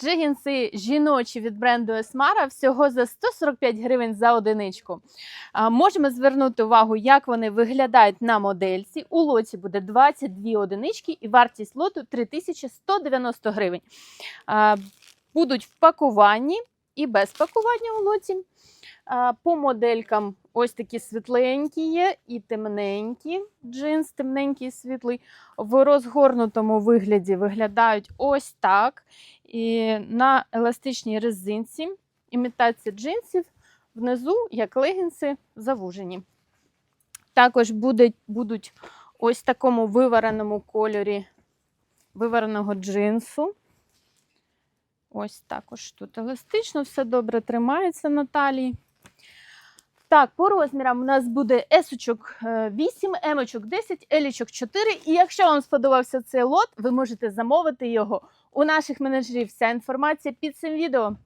Джигінси жіночі від бренду Esmara всього за 145 гривень за одиничку. Можемо звернути увагу, як вони виглядають на модельці. У лоті буде 22 одинички і вартість лоту 3190 гривень. Будуть в пакуванні і без пакування у лоті. По моделькам ось такі світленькі є і темненькі. Джинс, темненький світлий. В розгорнутому вигляді виглядають ось так. І на еластичній резинці імітація джинсів внизу, як легінси, завужені. Також будуть, будуть ось такому вивареному кольорі вивареного джинсу. Ось також тут еластично, все добре тримається на талії. Так, по розмірам у нас буде есочок 8, емочок 10, елічок 4. І якщо вам сподобався цей лот, ви можете замовити його у наших менеджерів. Вся інформація під цим відео.